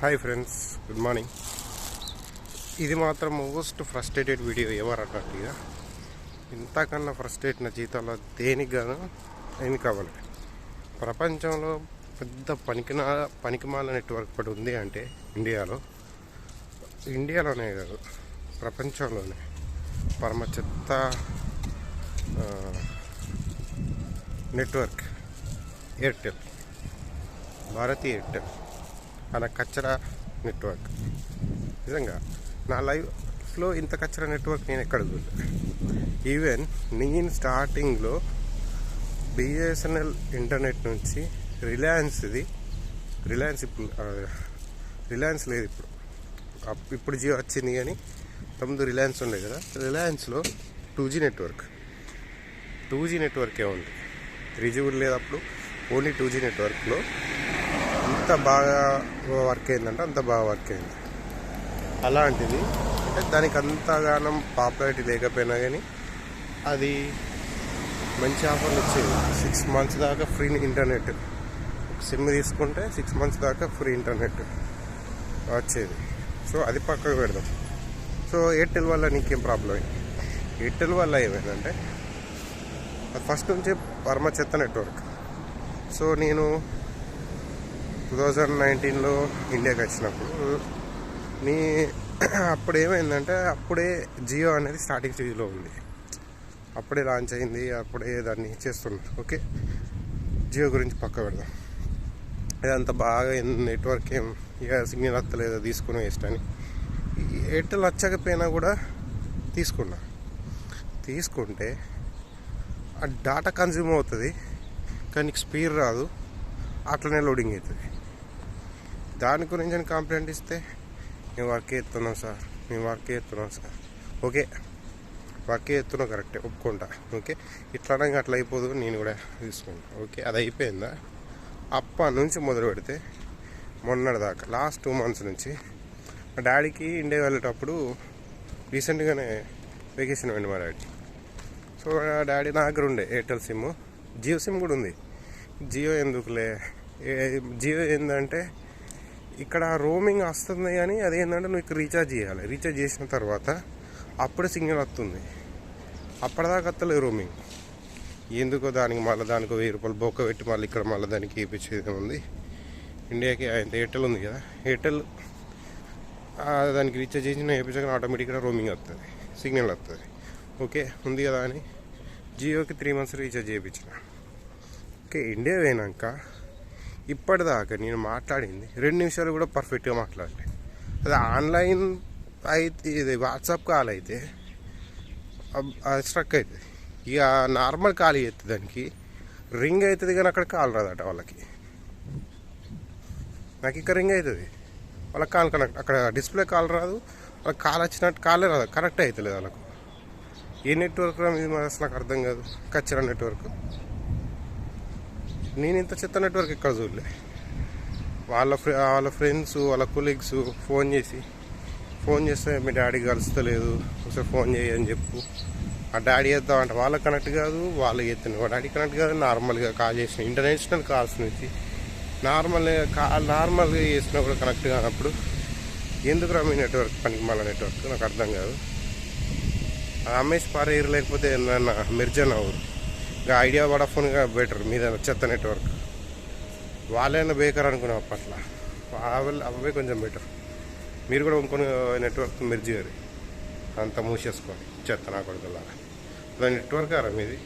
Hi friends good morning ఇది మాత్రం most frustrated video ఎవరు అన్నట్టుగా ఇంతకన్నా ఫ్రస్ట్రేట్ నా జీవితంలో దేనికి గాను ఏమి కావాలి? ప్రపంచంలో పెద్ద పనికిన పనికిమాల నెట్వర్క్ పడి ఉంది అంటే ఇండియాలో. ఇండియాలోనే కాదు ప్రపంచంలోనే. పరమ చెత్త నెట్వర్క్ ఎయిర్టెల్ భారతీయ ఎయిర్టెల్ అలా కచ్చరా నెట్వర్క్. నిజంగా నా లైఫ్లో ఇంత కచ్చరా నెట్వర్క్ నేను ఎక్కడ చూడలేదు ఈవెన్ నేను స్టార్టింగ్లో బిఎస్ఎన్ఎల్ ఇంటర్నెట్ నుంచి రిలయన్స్ది రిలయన్స్ ఇప్పుడు రిలయన్స్ లేదు ఇప్పుడు. అప్- ఇప్పుడు జియో వచ్చింది కానీ తొమ్మిది రిలయన్స్ ఉండే కదా. రిలయన్స్లో two G network. Two G నెట్వర్కే ఉంది. త్రీ జీ కూడా లేదు అప్పుడు. ఓన్లీ టూ జీ నెట్వర్క్లో అంత బాగా వర్క్ అయిందంటే అంత బాగా వర్క్ అయింది. అలాంటిది అంటే దానికి అంతగానం పాపులారిటీ లేకపోయినా కానీ అది మంచి ఆఫర్లు వచ్చేవి సిక్స్ మంత్స్ దాకా ఫ్రీ ఇంటర్నెట్ సిమ్ తీసుకుంటే సిక్స్ మంత్స్ దాకా ఫ్రీ ఇంటర్నెట్ వచ్చేది. సో అది పక్కకు పెడదాం. సో ఎయిర్టెల్ వల్ల నీకేం ప్రాబ్లం అయింది ఎయిర్టెల్ వల్ల ఏమైందంటే అది ఫస్ట్ నుంచి పరమ చెత్త నెట్వర్క్ సో నేను టూ థౌజండ్ నైన్టీన్లో ఇండియాకి వచ్చినప్పుడు నీ అప్పుడు ఏమైందంటే అప్పుడే జియో అనేది స్టార్టింగ్ స్టేజ్లో ఉంది. అప్పుడే లాంచ్ అయింది అప్పుడే దాన్ని చేస్తున్నారు. ఓకే జియో గురించి పక్క పెడదాం. ఇదంతా బాగా నెట్వర్క్ ఏం ఇక సిగ్నల్ వస్తలేదో తీసుకుని వేస్ట్ అని. ఎయిర్టెల్ వచ్చకపోయినా కూడా తీసుకున్నా. తీసుకుంటే ఆ డాటా కన్జ్యూమ్ అవుతుంది కానీ స్పీడ్ రాదు అట్లనే లోడింగ్ అవుతుంది. దాని గురించి కంప్లైంట్ ఇస్తే మేము వర్క్ ఎత్తున్నాం సార్. మేము వర్క్ ఎత్తున్నాం సార్. ఓకే? వర్క్ ఎత్తున్నాం కరెక్టే. ఒప్పుకుంటా. ఓకే? ఇట్లా అనగా అట్లా అయిపోదు. నేను కూడా తీసుకుంటా. ఓకే? అది అయిపోయిందా? అప్ప నుంచి మొదలు పెడితే మొన్నటిదాకా లాస్ట్ టూ మంత్స్ నుంచి మా డాడీకి ఇండియా వెళ్ళేటప్పుడు రీసెంట్గానే వెకేషన్ పోయింది మా డాడీ. సో డాడీ నా దగ్గర ఉండే ఎయిర్టెల్ సిమ్ జియో సిమ్ కూడా ఉంది. జియో ఎందుకులే? ఏ- జియో ఏంటంటే ఇక్కడ రోమింగ్ వస్తుంది కానీ అదేంటంటే నువ్వు ఇక్కడ రీఛార్జ్ చేయాలి. రీఛార్జ్ చేసిన తర్వాత అప్పుడే సిగ్నల్ వస్తుంది. అప్పటిదాకా వస్తలేదు రోమింగ్ ఎందుకో దానికి మళ్ళీ దానికి వెయ్యి రూపాయలు బొక్క పెట్టి మళ్ళీ ఇక్కడ మళ్ళీ దానికి వేయించేది ఉంది. ఇండియాకి ఆయన ఎయిర్టెల్ ఉంది కదా. ఎయిర్టెల్ దానికి రీఛార్జ్ చేసిన వేయించగానే ఆటోమేటిక్గా రోమింగ్ వస్తుంది. సిగ్నల్ వస్తుంది. ఓకే ఉంది కదా అని. జియోకి త్రీ మంత్స్ రీఛార్జ్ చేయించిన. ఓకే ఇండియా పోయినాక ఇప్పటిదాకా నేను మాట్లాడింది రెండు నిమిషాలు కూడా పర్ఫెక్ట్గా మాట్లాడలే. అది ఆన్లైన్ అయితే ఇది వాట్సాప్ కాల్ అయితే అది స్ట్రక్ అవుతుంది ఇక నార్మల్ కాల్ చేస్తే దానికి రింగ్ అవుతుంది కానీ అక్కడ కాల్ రాదట వాళ్ళకి. నాకు ఇక్కడ రింగ్ అవుతుంది వాళ్ళకి కాల్ కనెక్ట్ అక్కడ డిస్ప్లే కాల్ రాదు. వాళ్ళకి కాల్ వచ్చినట్టు కాలే రాదు కనెక్ట్ అవుతలేదు వాళ్ళకు. ఏ నెట్వర్క్ ఇది అసలు నాకు అర్థం కాదు. కచ్చరా నెట్వర్క్ నేను ఇంత చెత్త నెట్వర్క్ ఎక్కడ చూడలే. వాళ్ళ ఫ్రె వాళ్ళ ఫ్రెండ్స్ వాళ్ళ కొలీగ్స్ ఫోన్ చేసి ఫోన్ చేస్తే మీ డాడీ కలుస్తలేదు ఒకసారి ఫోన్ చేయని చెప్పు. ఆ డాడీ చేద్దాం అంటే వాళ్ళకి కనెక్ట్ కాదు వాళ్ళకి చేస్తాను మా డాడీ కనెక్ట్ కాదు నార్మల్గా కాల్ చేసిన ఇంటర్నేషనల్ కాల్స్ నుంచి. నార్మల్గా కాల్ నార్మల్గా చేసినా కూడా కనెక్ట్ కానప్పుడు ఎందుకు రా మీ నెట్వర్క్ పనికి మళ్ళీ నెట్వర్క్ నాకు అర్థం కాదు. రమేష్ అమ్మేసి పారేయరు లేకపోతే ఏమన్నా మిర్జన్ అవ్వరు ఇంకా ఐడియా వడాఫోన్ బెటర్ మీద చెత్త నెట్వర్క్ వాళ్ళైనా బేకర్ అనుకున్నాం అప్పట్లో. వాళ్ళు అవే కొంచెం బెటర్ మీరు కూడా కొన్ని నెట్వర్క్ మెర్జ్ చేయరు అంత మూసేసుకోండి చెత్త నా కొడుకులాగా. నెట్వర్క్ అరా మీది?